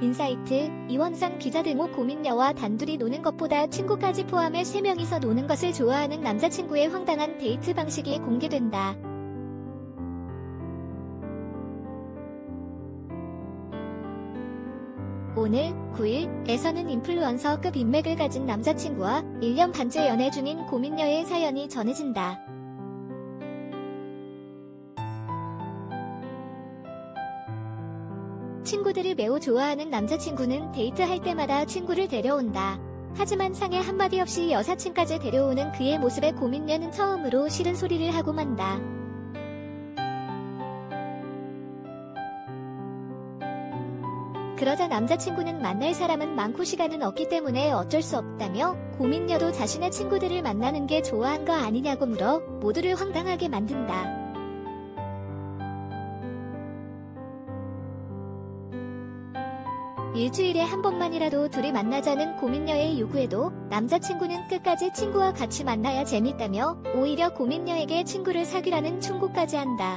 인사이트, 이원상 기자 등호 고민녀와 단둘이 노는 것보다 친구까지 포함해 3명이서 노는 것을 좋아하는 남자친구의 황당한 데이트 방식이 공개된다. 오늘 9일에서는 인플루언서급 인맥을 가진 남자친구와 1년 반째 연애 중인 고민녀의 사연이 전해진다. 친구들을 매우 좋아하는 남자친구는 데이트할 때마다 친구를 데려온다. 하지만 상에 한마디 없이 여사친까지 데려오는 그의 모습에 고민녀는 처음으로 싫은 소리를 하고 만다. 그러자 남자친구는 만날 사람은 많고 시간은 없기 때문에 어쩔 수 없다며 고민녀도 자신의 친구들을 만나는 게 좋아한 거 아니냐고 물어 모두를 황당하게 만든다. 일주일에 한 번만이라도 둘이 만나자는 고민녀의 요구에도 남자친구는 끝까지 친구와 같이 만나야 재밌다며 오히려 고민녀에게 친구를 사귀라는 충고까지 한다.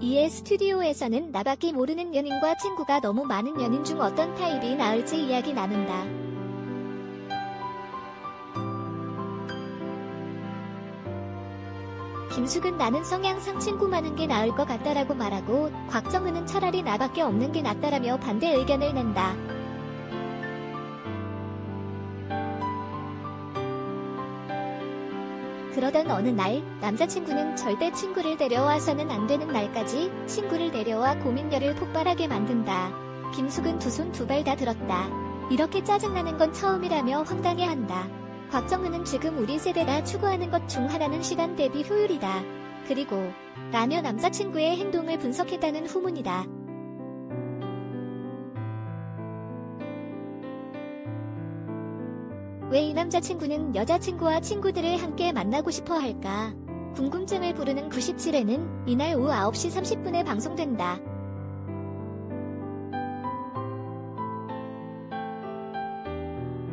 이에 스튜디오에서는 나밖에 모르는 연인과 친구가 너무 많은 연인 중 어떤 타입이 나을지 이야기 나눈다. 김숙은 나는 성향상 친구 많은 게 나을 것 같다라고 말하고 곽정은은 차라리 나밖에 없는 게 낫다라며 반대 의견을 낸다. 그러던 어느 날 남자친구는 절대 친구를 데려와서는 안 되는 날까지 친구를 데려와 고민녀를 폭발하게 만든다. 김숙은 두 손 두 발 다 들었다. 이렇게 짜증나는 건 처음이라며 황당해한다. 곽정은은 지금 우리 세대가 추구하는 것 중 하나는 시간 대비 효율이다. 그리고 라며 남자친구의 행동을 분석했다는 후문이다. 왜 이 남자친구는 여자친구와 친구들을 함께 만나고 싶어 할까? 궁금증을 부르는 97회는 이날 오후 9시 30분에 방송된다.